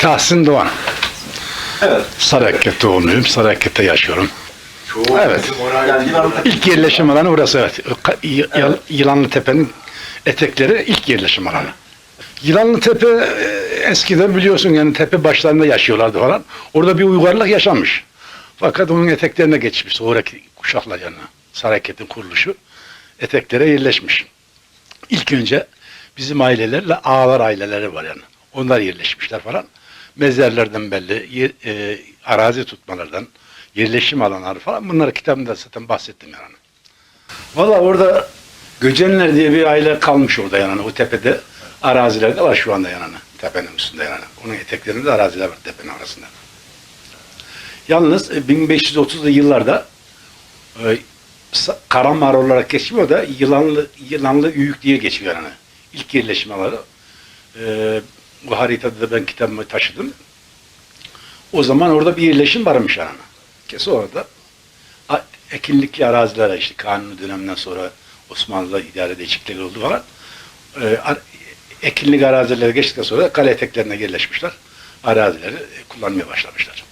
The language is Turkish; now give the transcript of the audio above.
Tahsin Doğan. Evet. Sarıakket doğumluyum. Sarıaket'te yaşıyorum. Evet. Yani. İlk yerleşim alanı burası evet. Y- Yal- Yılanlı Tepe'nin etekleri ilk yerleşim alanı. Yılanlı Tepe e, eskiden biliyorsun yani tepe başlarında yaşıyorlardı falan. Orada bir uygarlık yaşanmış. Fakat onun eteklerine geçmiş sonraki kuşaklar yani. Sarıaket'in kuruluşu eteklere yerleşmiş. İlk önce bizim ailelerle ağalar aileleri var yani. Onlar yerleşmişler falan. Mezarlardan belli, e, arazi tutmalardan, yerleşim alanları falan bunları kitabımda zaten bahsettim yani. Valla orada Göcenler diye bir aile kalmış orada yani o tepede. Arazilerde var şu anda yani tepenin üstünde yani. Onun eteklerinde araziler var tepenin arasında. Yalnız e, 1530'lu yıllarda e, Karamar olarak geçmiyor da Yılanlı Yılanlı Üyük diye geçiyor yani. İlk yerleşim. E, bu haritada da ben kitabımı taşıdım. O zaman orada bir yerleşim varmış yani. Ki sonra da a- ekinlikli arazilere işte kanuni döneminden sonra Osmanlı'da idare değişiklikleri oldu falan. E, ekinlik arazilere geçtikten sonra kale eteklerine yerleşmişler. Arazileri kullanmaya başlamışlar.